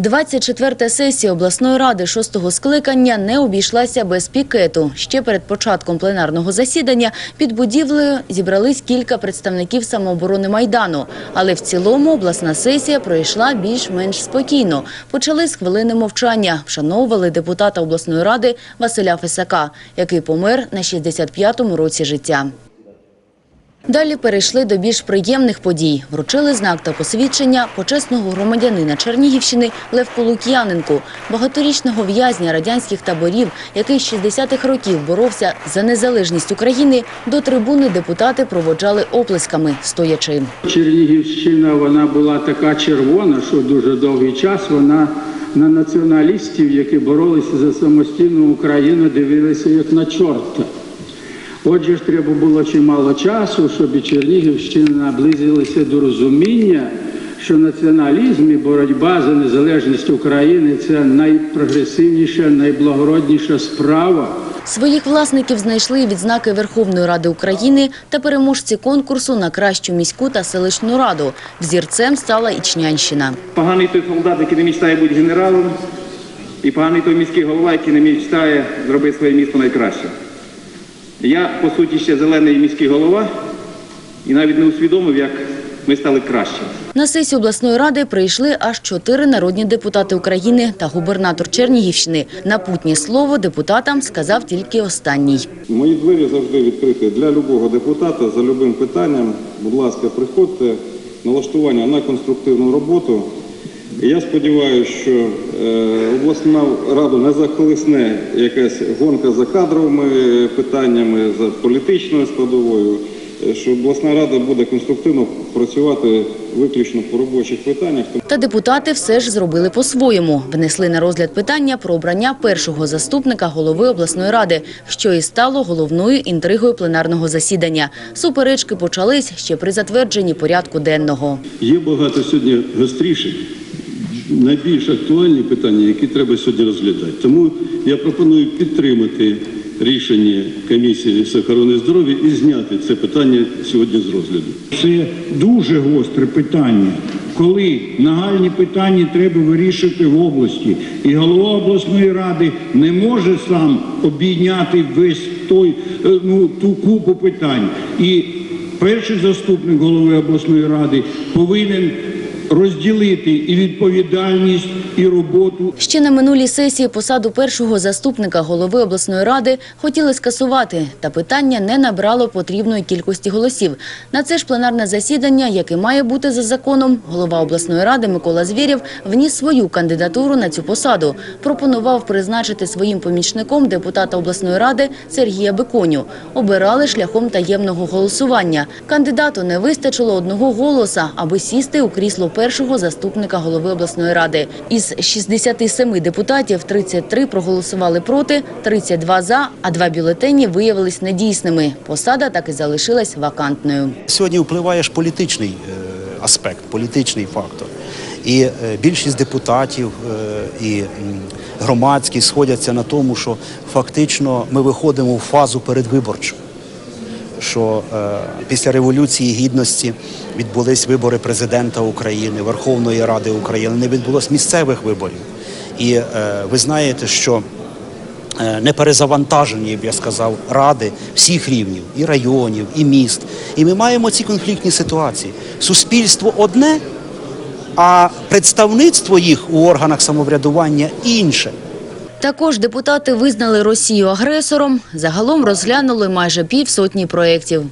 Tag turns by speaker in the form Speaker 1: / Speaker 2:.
Speaker 1: 24-та сесія обласної ради шостого скликання не обійшлася без пікету. Ще перед початком пленарного засідання під будівлею зібрались кілька представників самооборони Майдану. Але в цілому обласна сесія пройшла більш-менш спокійно. Почали з хвилини мовчання. Вшановували депутата обласної ради Василя Фесака, який помер на 65-му році життя. Далі перейшли до більш приємних подій. Вручили знак та посвідчення почесного громадянина Чернігівщини Левку Лук'яненку, багаторічного в'язня радянських таборів, який з 60-х років боровся за незалежність України. До трибуни депутати проводжали оплесками, стоячи.
Speaker 2: Чернігівщина вона була така червона, що дуже довгий час вона на націоналістів, які боролися за самостійну Україну, дивилися як на чорта. Отже ж, треба було чимало часу, щоб і Чернігівщина наблизилася до розуміння, що націоналізм і боротьба за незалежність України це найпрогресивніша, найблагородніша справа.
Speaker 1: Своїх власників знайшли відзнаки Верховної Ради України та переможці конкурсу на кращу міську та селищну раду. Взірцем стала Ічнянщина.
Speaker 3: Поганий той солдат, який не мечтає бути генералом, і поганий той міський голова, який не мечтає зробити своє місто найкраще. Я, по суті, ще зелений міський голова і навіть не усвідомив, як ми стали краще.
Speaker 1: На сесію обласної ради прийшли аж чотири народні депутати України та губернатор Чернігівщини. Напутнє слово депутатам сказав тільки останній.
Speaker 4: Мої двері завжди відкриті для любого депутата за любим питанням. Будь ласка, приходьте налаштування на конструктивну роботу. Я сподіваюся, що е, обласна рада не захлисне якась гонка за кадровими питаннями, за політичною складовою. е, Що обласна рада буде конструктивно працювати виключно по робочих питаннях.
Speaker 1: Та депутати все ж зробили по-своєму. Внесли на розгляд питання про обрання першого заступника голови обласної ради, що і стало головною інтригою пленарного засідання. Суперечки почались ще при затвердженні порядку денного.
Speaker 5: Є багато сьогодні гостріших, найбільш актуальні питання, які треба сьогодні розглядати. Тому я пропоную підтримати рішення комісії з охорони здоров'я і зняти це питання сьогодні з розгляду.
Speaker 6: Це дуже гостре питання, коли нагальні питання треба вирішити в області. І голова обласної ради не може сам обійняти весь той, е, ну, ту купу питань. І перший заступник голови обласної ради повинен розділити і відповідальність, і роботу
Speaker 1: Ще на минулій сесії посаду першого заступника голови обласної ради хотіли скасувати, та питання не набрало потрібної кількості голосів. На це ж пленарне засідання, яке має бути за законом, голова обласної ради Микола Звєрєв вніс свою кандидатуру на цю посаду. Пропонував призначити своїм помічником депутата обласної ради Сергія Беконю. Обирали шляхом таємного голосування. Кандидату не вистачило одного голоса, аби сісти у крісло першого заступника голови обласної ради. Із 67 депутатів 33 проголосували проти, 32 за, а два бюлетені виявились недійсними. Посада так і залишилась вакантною.
Speaker 7: Сьогодні впливає ж політичний е, аспект, політичний фактор. І е, більшість депутатів е, і м, громадськість сходяться на тому, що фактично ми виходимо в фазу передвиборчу. Що е, після Революції Гідності відбулись вибори президента України, Верховної Ради України, не відбулось місцевих виборів. І е, ви знаєте, що е, не перезавантажені, я б я сказав, ради всіх рівнів, і районів, і міст. І ми маємо ці конфліктні ситуації. Суспільство одне, а представництво їх у органах самоврядування інше.
Speaker 1: Також депутати визнали Росію агресором. Загалом розглянули майже півсотні проєктів.